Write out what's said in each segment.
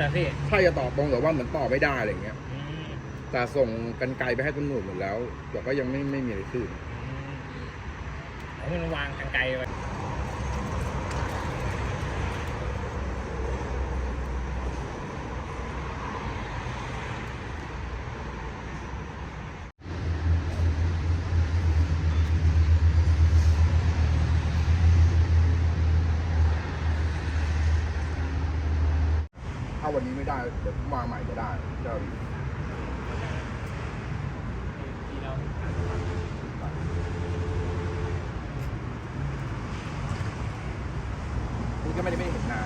นะพี่ถ้าจะต่อตรงแต่ว่าเหมือนต่อไม่ได้อะไรเงี้ย อืมแต่ส่งกันไกลไปให้ตำรวจหมดแล้วแต่ก็ยังไม่ไม่มีอะไรขึ้นอืมผมมันวางทางไกลไว้ วันนี้ไม่ได้เดี๋ยวมาใหม่ก็ได้ก็ที่เราคุณก็ไม่ได้ไม่ได้เห็นหน้า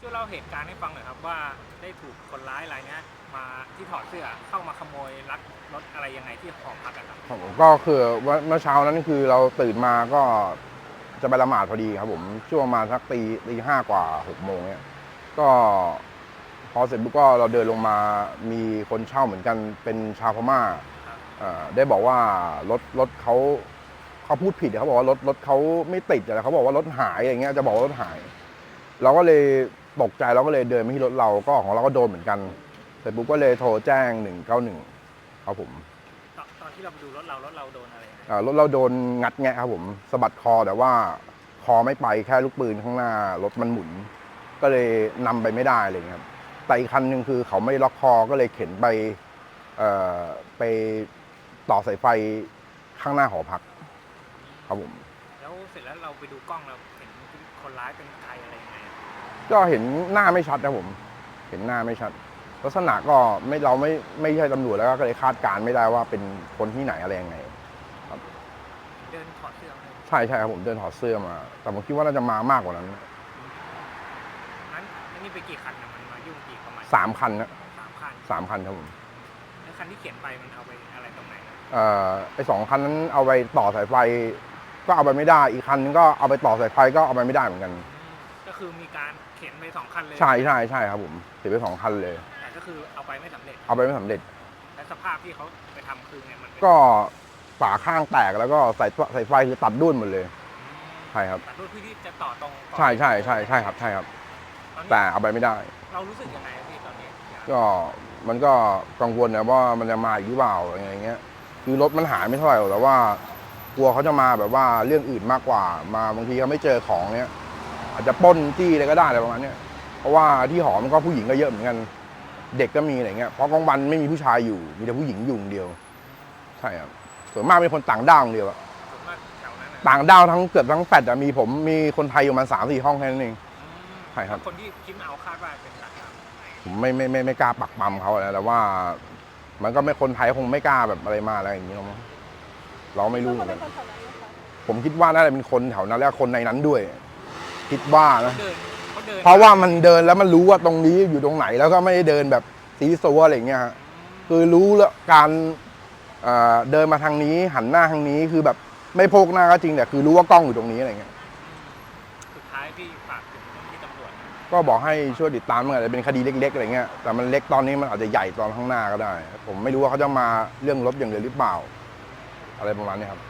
ช่วยเล่าเหตุการณ์ให้ฟังหน่อยครับว่าได้ถูกคนร้ายรายเนี้ยมาที่ถอดเสื้อเข้ามาขโมยลักรถอะไรยังไงที่หอพักอะครับผมก็คือว่าเมื่อเช้านั้นคือเราตื่นมาก็จะไปละหมาดพอดีครับผมช่วงประมาณสักตีตีห้ากว่าหกโมงเนี่ยก็ พอเสร็จปุ๊บก็เราเดินลงมามีคนเช่าเหมือนกันเป็นชาวพม่าครับเอ่อได้บอกว่ารถรถเขาเขาพูดผิดเขาบอกว่ารถรถเขาไม่ติดอะไรเขาบอกว่ารถหายอย่างเงี้ยจะบอกว่ารถหาย เราก็เลยตกใจเราก็เลยเดินมาที่รถเราก็ของเราก็โดนเหมือนกันเสร็จปุ๊บก็เลยโทรแจ้งหนึ่งเก้าหนึ่งครับผมตอนตอนที่เราไปดูรถเรารถเราโดนอะไรนะอ่ารถเราโดนงัดแงะครับผมสะบัดคอแต่ว่าคอไม่ไปแค่ลูกปืนข้างหน้ารถมันหมุน ก็เลยนำไปไม่ได้อะไรเลยครับ แต่อีกคันหนึ่งคือเขาไม่ล็อกคอก็เลยเข็นไปเอ่อไปต่อสายไฟข้างหน้าหอพัก ครับผม แล้วเสร็จแล้วเราไปดูกล้องเราเห็นคนร้ายเป็นใครอะไรยังไงอะก็เห็นหน้าไม่ชัดนะผม เห็นหน้าไม่ชัด ลักษณะก็ไม่เราไม่ไม่ใช่ตำรวจแล้วก็เลยคาดการณ์ไม่ได้ว่าเป็นคนที่ไหนอะไรยังไงเดินถอดเสื้อมาเลยใช่ใช่ครับผมเดินถอดเสื้อมา แต่ผมคิดว่าน่าจะมามากกว่านั้นนั้นอันนี้ไปกี่คันนะ สามคันนะสามคันสามคันครับผมแล้วคันที่เขียนไปมันเอาไปอะไรตรงไหนนะเอ่อไอสองคันนั้นเอาไปต่อสายไฟ ก็เอาไปไม่ได้ อีกคันนึงก็เอาไปต่อสายไฟก็เอาไปไม่ได้เหมือนกันอืมก็คือมีการเขียนไปสองคันเลยใช่ใช่ใช่ครับผมเสียไปสองคันเลย แต่ก็คือเอาไปไม่สำเร็จเอาไปไม่สำเร็จ และสภาพที่เขาไปทำคือเนี่ยมันเป็นก็ฝาข้างแตกแล้วก็สายสายไฟคือตัดด้วนหมดเลยใช่ครับ ตัดด้วยที่จะต่อตรงก่อนใช่ใช่ใช่ใช่ครับใช่ครับ ตอนนี้แต่เอาไปไม่ได้ เรารู้สึกยังไงพี่ตอนนี้ ก็มันก็กังวลนะว่ามันจะมาอีกหรือเปล่าอะไรอย่างเงี้ย คือรถมันหายไม่เท่าไหร่หรอกแต่ว่ากลัวเขาจะมาแบบว่าเรื่องอื่นมากกว่า มาบางทีเขาไม่เจอของเนี้ยอาจจะปล้นจี้อะไรก็ได้อะไรประมาณเนี้ยเพราะว่าที่หอมันก็ผู้หญิงก็เยอะเหมือนกัน เด็กก็มีอะไรเงี้ยเพราะกลางวันไม่มีผู้ชายอยู่มีแต่ผู้หญิงอยู่อย่างเดียว ใช่ครับส่วนมากเป็นคนต่างด้าวอย่างเดียวอะส่วนมากแถวนั้นน่ะต่างด้าวทั้งเกือบทั้งแฟดอะมีผมมีคนไทยอยู่ประมาณสามสี่ห้องแค่นั้นเองอืมใช่ครับคนที่คิดมาเอาคาดว่าเป็นต่างดาว ผมไม่ไม่ไม่ไม่กล้าปักปั๊มเขาอะนะแต่ว่า มันก็ไม่คนไทยคงไม่กล้าแบบอะไรมาอะไรอย่างนี้หรอกมั้งเราไม่รู้เหมือนกันเป็นคนแถวนั้นไหมคะผมคิดว่าน่าจะเป็นคนแถวนั้น และคนในนั้นด้วย คิดว่านะเดินเขาเดินเพราะว่ามันเดินแล้วมันรู้ว่าตรงนี้อยู่ตรงไหนแล้วก็ไม่ได้เดินแบบซีซัวอะไรอย่างเงี้ยฮะคือรู้แล้วการเอ่อเดินมาทางนี้หันหน้าทางนี้คือแบบไม่โพกหน้าก็จริงแต่คือรู้ว่ากล้องอยู่ตรงนี้อะไรเงี้ย สุดท้ายพี่ฝากถึงที่ตำรวจนะ ก็บอกให้ช่วยติดตามมันอาจจะเป็นคดีเล็กๆอะไรเงี้ยแต่มันเล็กตอนนี้มันอาจจะใหญ่ตอนข้างหน้าก็ได้ ผมไม่รู้ว่าเขาจะมาเรื่องลบอย่างเดียวหรือเปล่า อะไรประมาณนี้ครับ